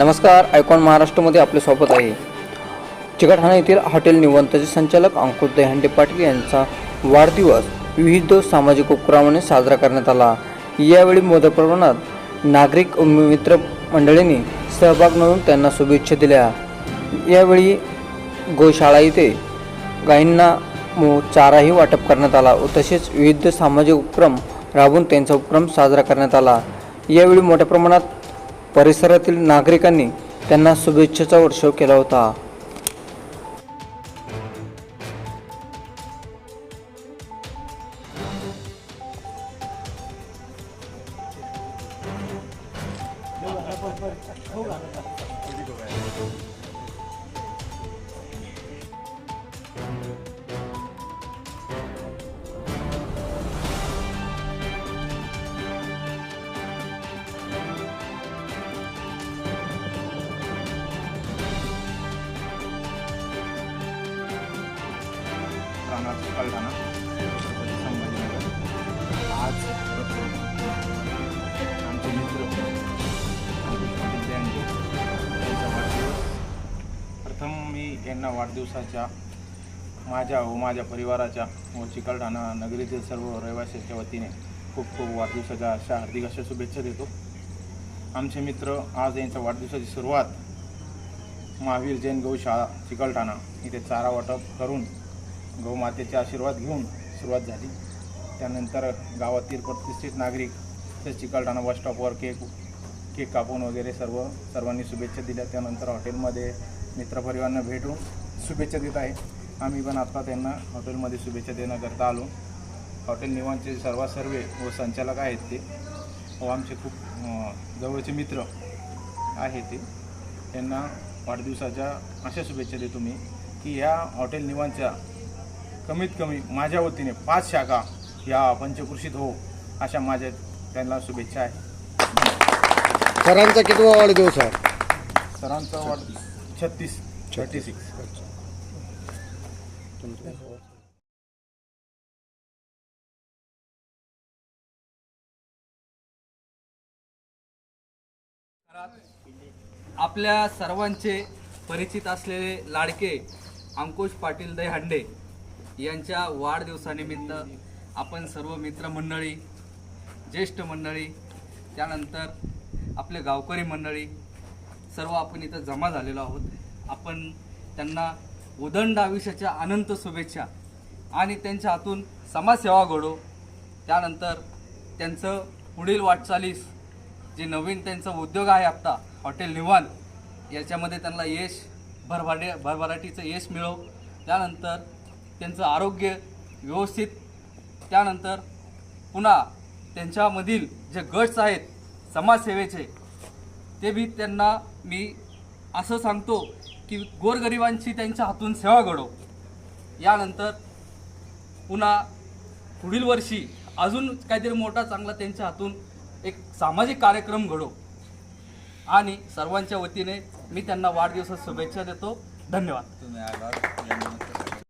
नमस्कार आयकॉन महाराष्ट्रामध्ये आपले स्वागत आहे. चिकटहाणा येथील हॉटेल निवंतचे संचालक अंकुश दहीहंडे पाटील यांचा वाढदिवस विविध सामाजिक उपक्रमाने साजरा करण्यात आला. यावेळी मोठ्या प्रमाणात नागरिक मित्र मंडळींनी सहभाग नोंदवून त्यांना शुभेच्छा दिल्या. यावेळी गोशाळा येथे गायींना मो चाराही वाटप करण्यात आला व तसेच विविध सामाजिक उपक्रम राबवून त्यांचा उपक्रम साजरा करण्यात आला. यावेळी मोठ्या प्रमाणात परिसरातील नागरिकांनी त्यांना शुभेच्छेचा वर्षाव केला होता. राहणार कळठाणा संभाजीनगर आज आमचे मित्र यांचा वाढदिवस प्रथम मी यांना वाढदिवसाच्या माझ्या व माझ्या परिवाराच्या व चिकलठाणा नगरीतील सर्व रहिवाशांच्या वतीने खूप खूप वाढदिवसाच्या अशा हार्दिक अशा शुभेच्छा देतो. आमचे मित्र आज यांच्या वाढदिवसाची सुरुवात महावीर जैन गौशाळा चिकलठाणा इथे चारा वाटप करून गौमातेचे आशीर्वाद घेऊन सुरुवात झाली. त्यानंतर गावातील प्रतिष्ठित नागरिक तसेच चिकलठाणा बस स्टॉपवर केक केक कापून वगैरे सर्व सर्वांनी शुभेच्छा दिल्या. त्यानंतर हॉटेलमध्ये मित्रपरिवारांना भेटून शुभेच्छा देत आहे आम्ही पण आत्ता त्यांना हॉटेलमध्ये शुभेच्छा देण्याकरता आलो. हॉटेल निवांचे सर्व सर्वे व संचालक आहेत ते. व आमचे खूप जवळचे मित्र आहे ते. त्यांना वाढदिवसाच्या अशा शुभेच्छा देतो मी की या हॉटेल निवांच्या कमीत कमी माझ्या वतीने पाच शाखा या पंचकृषीत हो अशा माझ्या त्यांना शुभेच्छा आहे. सरांचा कितवा वाढदिवस आहे? सरांचा वाढ छत्तीस थर्टी सिक्स आपल्या सर्वांचे परिचित असलेले लाडके अंकुश पाटील दहीहंडे यांच्या वाढदिवसानिमित्त आपण सर्व मित्रमंडळी ज्येष्ठ मंडळी त्यानंतर आपले गावकरी मंडळी सर्व आपण इथं जमा झालेलो आहोत. आपण त्यांना उदंड आयुष्याच्या अनंत शुभेच्छा आणि त्यांच्या हातून समाजसेवा घडो. त्यानंतर त्यांचं पुढील वाटचालीस जे नवीन त्यांचा उद्योग आहे आत्ता हॉटेल निवान याच्यामध्ये त्यांना यश भरभाडे भरभराटीचं यश मिळो. त्यानंतर त्यांचं आरोग्य व्यवस्थित. त्यानंतर पुन्हा त्यांच्यामधील जे गट्स आहेत समाजसेवेचे ते बी त्यांना मी असं सांगतो की गोरगरिबांची त्यांच्या हातून सेवा घडो. यानंतर पुन्हा पुढील वर्षी अजून काहीतरी मोठा चांगला त्यांच्या हातून एक सामाजिक कार्यक्रम घडो. आणि सर्वांच्या वतीने मी त्यांना वाढदिवसात शुभेच्छा देतो. धन्यवाद. तुम्ही